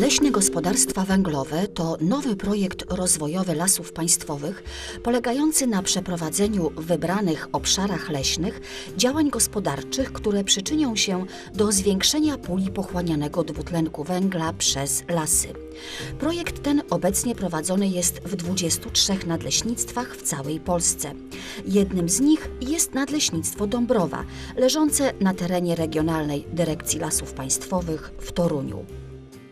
Leśne Gospodarstwa Węglowe to nowy projekt rozwojowy lasów państwowych polegający na przeprowadzeniu w wybranych obszarach leśnych działań gospodarczych, które przyczynią się do zwiększenia puli pochłanianego dwutlenku węgla przez lasy. Projekt ten obecnie prowadzony jest w 23 nadleśnictwach w całej Polsce. Jednym z nich jest Nadleśnictwo Dąbrowa, leżące na terenie Regionalnej Dyrekcji Lasów Państwowych w Toruniu.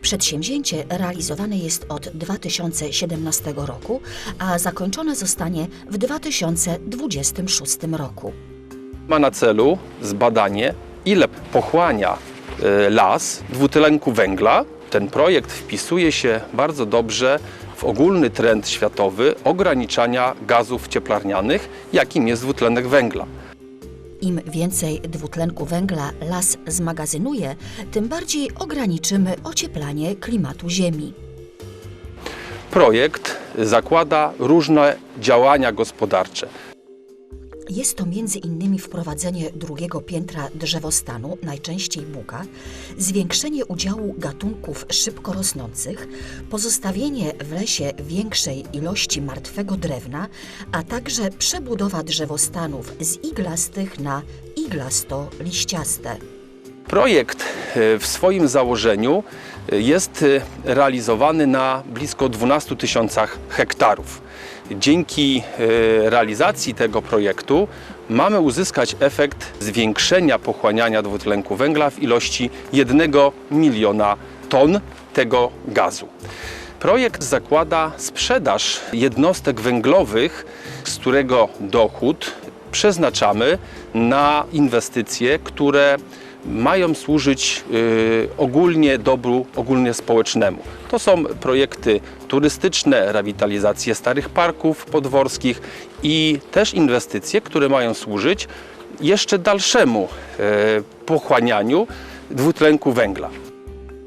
Przedsięwzięcie realizowane jest od 2017 roku, a zakończone zostanie w 2026 roku. Ma na celu zbadanie, ile pochłania e, las dwutlenku węgla. Ten projekt wpisuje się bardzo dobrze w ogólny trend światowy ograniczania gazów cieplarnianych, jakim jest dwutlenek węgla. Im więcej dwutlenku węgla las zmagazynuje, tym bardziej ograniczymy ocieplanie klimatu Ziemi. Projekt zakłada różne działania gospodarcze. Jest to między innymi wprowadzenie drugiego piętra drzewostanu, najczęściej buka, zwiększenie udziału gatunków szybko rosnących, pozostawienie w lesie większej ilości martwego drewna, a także przebudowa drzewostanów z iglastych na iglasto-liściaste. Projekt e, w swoim założeniu e, jest e, realizowany na blisko 12 tysiącach hektarów. Dzięki e, realizacji tego projektu mamy uzyskać efekt zwiększenia pochłaniania dwutlenku węgla w ilości 1 miliona ton tego gazu. Projekt zakłada sprzedaż jednostek węglowych, z którego dochód przeznaczamy na inwestycje, które mają służyć y, ogólnie dobru ogólnie społecznemu. To są projekty turystyczne, rewitalizacje starych parków podworskich i też inwestycje, które mają służyć jeszcze dalszemu y, pochłanianiu dwutlenku węgla.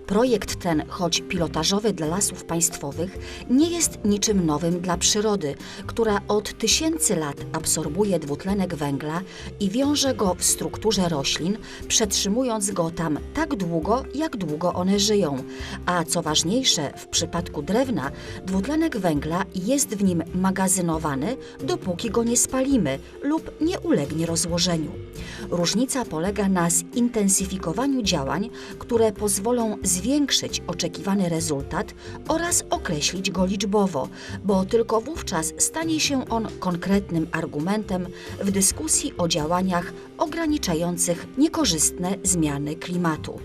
Projekt ten, choć pilotażowy dla lasów państwowych, nie jest niczym nowym dla przyrody, która od tysięcy lat absorbuje dwutlenek węgla i wiąże go w strukturze roślin, przetrzymując go tam tak długo, jak długo one żyją. A co ważniejsze, w przypadku drewna, dwutlenek węgla jest w nim magazynowany, dopóki go nie spalimy lub nie ulegnie rozłożeniu. Różnica polega na zintensyfikowaniu działań, które pozwolą zwiększyć oczekiwany rezultat oraz określić go liczbowo, bo tylko wówczas stanie się on konkretnym argumentem w dyskusji o działaniach ograniczających niekorzystne zmiany klimatu.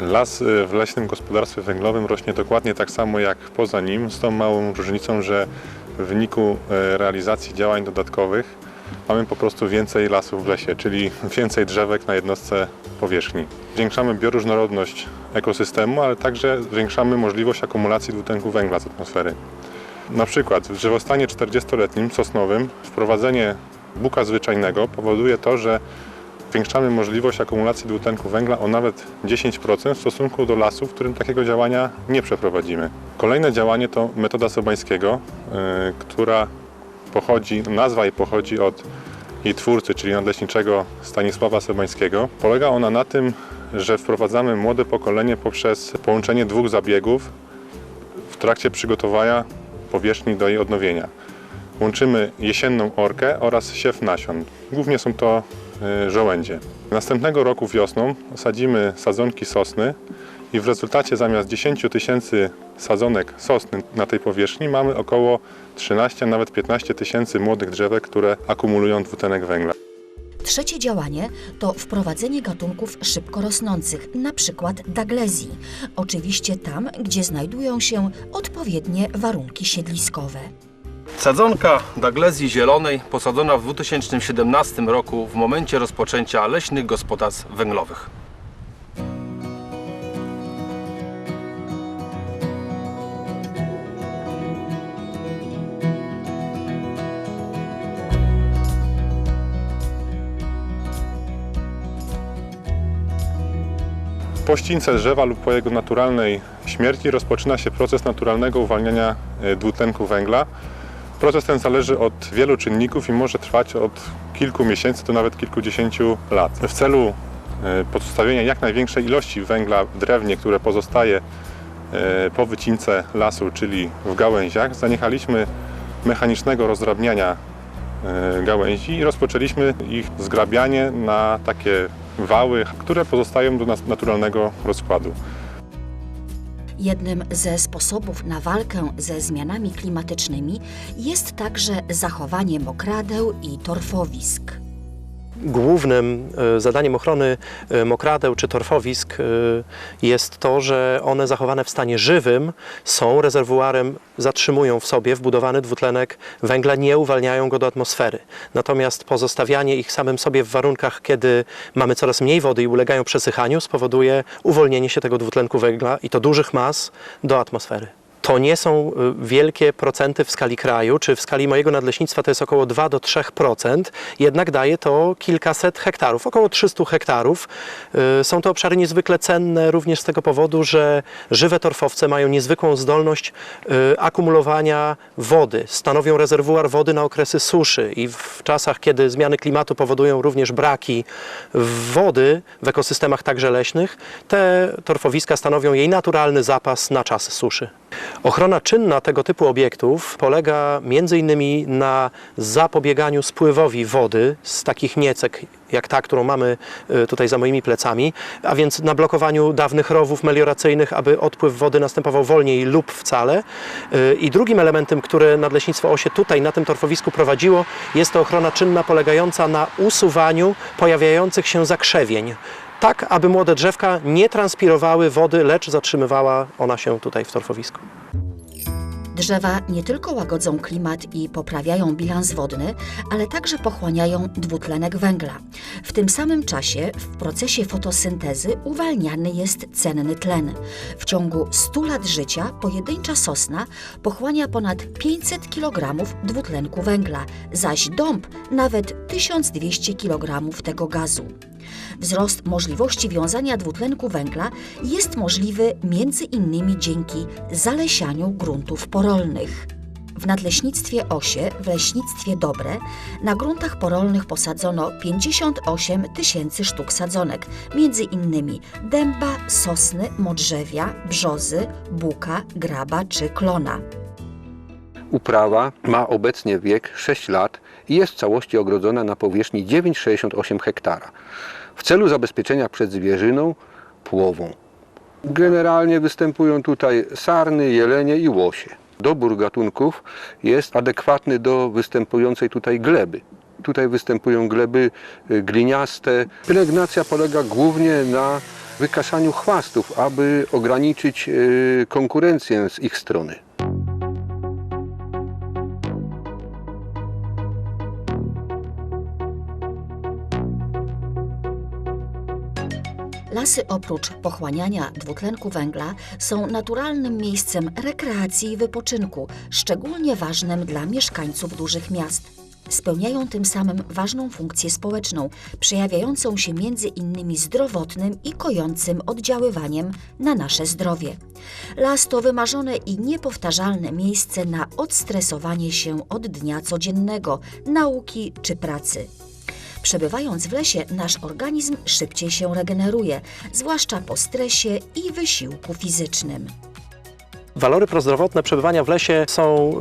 Las y, w leśnym gospodarstwie węglowym rośnie dokładnie tak samo jak poza nim, z tą małą różnicą, że w wyniku y, realizacji działań dodatkowych mamy po prostu więcej lasów w lesie, czyli więcej drzewek na jednostce powierzchni. Zwiększamy bioróżnorodność ekosystemu, ale także zwiększamy możliwość akumulacji dwutlenku węgla z atmosfery. Na przykład w drzewostanie 40-letnim sosnowym wprowadzenie buka zwyczajnego powoduje to, że zwiększamy możliwość akumulacji dwutlenku węgla o nawet 10% w stosunku do lasu, w którym takiego działania nie przeprowadzimy. Kolejne działanie to metoda Sobańskiego, yy, która pochodzi, nazwa jej pochodzi od jej twórcy, czyli nadleśniczego Stanisława Sobańskiego. Polega ona na tym, że wprowadzamy młode pokolenie poprzez połączenie dwóch zabiegów w trakcie przygotowania powierzchni do jej odnowienia. Łączymy jesienną orkę oraz siew nasion. Głównie są to y, żołędzie. Następnego roku wiosną sadzimy sadzonki sosny i w rezultacie zamiast 10 tysięcy sadzonek sosny na tej powierzchni mamy około 13, nawet 15 tysięcy młodych drzewek, które akumulują dwutlenek węgla. Trzecie działanie to wprowadzenie gatunków szybko rosnących, np. daglezji, oczywiście tam, gdzie znajdują się odpowiednie warunki siedliskowe. Sadzonka Daglezji Zielonej posadzona w 2017 roku w momencie rozpoczęcia leśnych gospodarstw węglowych. Po ścince drzewa lub po jego naturalnej śmierci rozpoczyna się proces naturalnego uwalniania e, dwutlenku węgla. Proces ten zależy od wielu czynników i może trwać od kilku miesięcy do nawet kilkudziesięciu lat. W celu e, pozostawienia jak największej ilości węgla w drewnie, które pozostaje e, po wycince lasu, czyli w gałęziach, zaniechaliśmy mechanicznego rozdrabniania gałęzi i rozpoczęliśmy ich zgrabianie na takie wały, które pozostają do naturalnego rozkładu. Jednym ze sposobów na walkę ze zmianami klimatycznymi jest także zachowanie mokradeł i torfowisk. Głównym e, zadaniem ochrony e, mokradeł czy torfowisk e, jest to, że one zachowane w stanie żywym są rezerwuarem, zatrzymują w sobie wbudowany dwutlenek węgla, nie uwalniają go do atmosfery. Natomiast pozostawianie ich samym sobie w warunkach, kiedy mamy coraz mniej wody i ulegają przesychaniu, spowoduje uwolnienie się tego dwutlenku węgla i to dużych mas do atmosfery. To nie są y, wielkie procenty w skali kraju, czy w skali mojego nadleśnictwa to jest około 2 do 3%, jednak daje to kilkaset hektarów, około 300 hektarów. Y, Są to obszary niezwykle cenne również z tego powodu, że żywe torfowce mają niezwykłą zdolność y, akumulowania wody, stanowią rezerwuar wody na okresy suszy i w czasach, kiedy zmiany klimatu powodują również braki wody w ekosystemach także leśnych, te torfowiska stanowią jej naturalny zapas na czas suszy. Ochrona czynna tego typu obiektów polega innymi na zapobieganiu spływowi wody z takich niecek jak ta, którą mamy y, tutaj za moimi plecami, a więc na blokowaniu dawnych rowów melioracyjnych, aby odpływ wody następował wolniej lub wcale. Y, I drugim elementem, który Nadleśnictwo Osie tutaj na tym torfowisku prowadziło, jest to ochrona czynna polegająca na usuwaniu pojawiających się zakrzewień tak aby młode drzewka nie transpirowały wody, lecz zatrzymywała ona się tutaj w torfowisku. Drzewa nie tylko łagodzą klimat i poprawiają bilans wodny, ale także pochłaniają dwutlenek węgla. W tym samym czasie w procesie fotosyntezy uwalniany jest cenny tlen. W ciągu 100 lat życia pojedyncza sosna pochłania ponad 500 kg dwutlenku węgla, zaś dąb nawet 1200 kg tego gazu. Wzrost możliwości wiązania dwutlenku węgla jest możliwy między innymi dzięki zalesianiu gruntów porolnych. W nadleśnictwie Osie, w leśnictwie Dobre, na gruntach porolnych posadzono 58 tysięcy sztuk sadzonek, między innymi dęba, sosny, modrzewia, brzozy, buka, graba czy klona. Uprawa ma obecnie wiek 6 lat i jest w całości ogrodzona na powierzchni 9,68 hektara w celu zabezpieczenia przed zwierzyną płową. Generalnie występują tutaj sarny, jelenie i łosie. Dobór gatunków jest adekwatny do występującej tutaj gleby. Tutaj występują gleby y, gliniaste. Pielęgnacja polega głównie na wykaszaniu chwastów, aby ograniczyć y, konkurencję z ich strony. Lasy oprócz pochłaniania dwutlenku węgla są naturalnym miejscem rekreacji i wypoczynku, szczególnie ważnym dla mieszkańców dużych miast. Spełniają tym samym ważną funkcję społeczną, przejawiającą się między innymi zdrowotnym i kojącym oddziaływaniem na nasze zdrowie. Las to wymarzone i niepowtarzalne miejsce na odstresowanie się od dnia codziennego, nauki czy pracy. Przebywając w lesie, nasz organizm szybciej się regeneruje, zwłaszcza po stresie i wysiłku fizycznym. Walory prozdrowotne przebywania w lesie są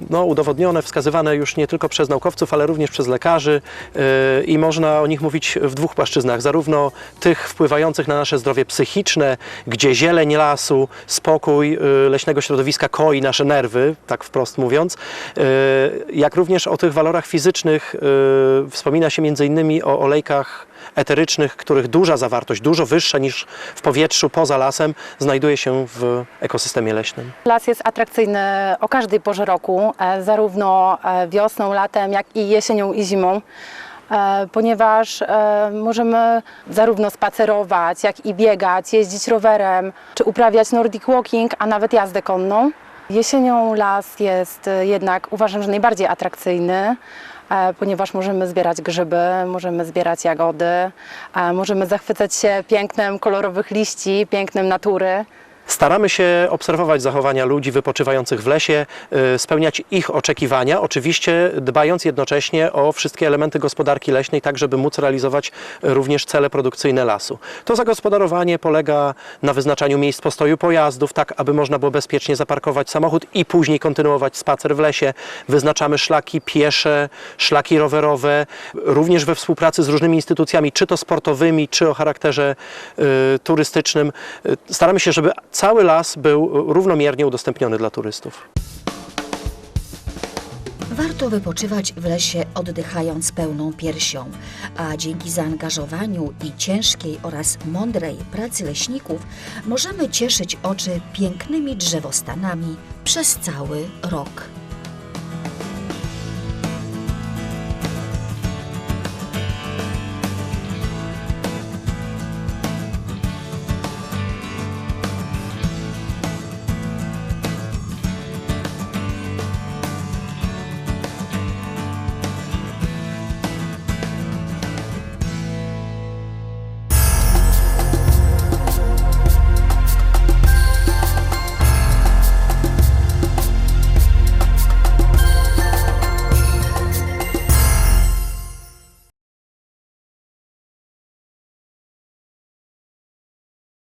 y, no, udowodnione, wskazywane już nie tylko przez naukowców, ale również przez lekarzy y, i można o nich mówić w dwóch płaszczyznach. Zarówno tych wpływających na nasze zdrowie psychiczne, gdzie zieleń lasu, spokój y, leśnego środowiska koi nasze nerwy, tak wprost mówiąc, jak również o tych walorach fizycznych wspomina się między innymi o olejkach eterycznych, których duża zawartość, dużo wyższa niż w powietrzu poza lasem, znajduje się w ekosystemie leśnym. Las jest atrakcyjny o każdej porze roku, e, zarówno e, wiosną, latem, jak i jesienią i zimą, e, ponieważ możemy zarówno spacerować, jak i biegać, jeździć rowerem, czy uprawiać nordic walking, a nawet jazdę konną. Jesienią las jest jednak uważam, że najbardziej atrakcyjny, ponieważ możemy zbierać grzyby, możemy zbierać jagody, e, możemy zachwycać się pięknem kolorowych liści, pięknem natury. Staramy się obserwować zachowania ludzi wypoczywających w lesie, y, spełniać ich oczekiwania, oczywiście dbając jednocześnie o wszystkie elementy gospodarki leśnej, tak żeby móc realizować również cele produkcyjne lasu. To zagospodarowanie polega na wyznaczaniu miejsc postoju pojazdów, tak aby można było bezpiecznie zaparkować samochód i później kontynuować spacer w lesie. Wyznaczamy szlaki piesze, szlaki rowerowe, również we współpracy z różnymi instytucjami, czy to sportowymi, czy o charakterze y, turystycznym. Y, staramy się, żeby cały las był równomiernie udostępniony dla turystów. Warto wypoczywać w lesie oddychając pełną piersią, a dzięki zaangażowaniu i ciężkiej oraz mądrej pracy leśników możemy cieszyć oczy pięknymi drzewostanami przez cały rok.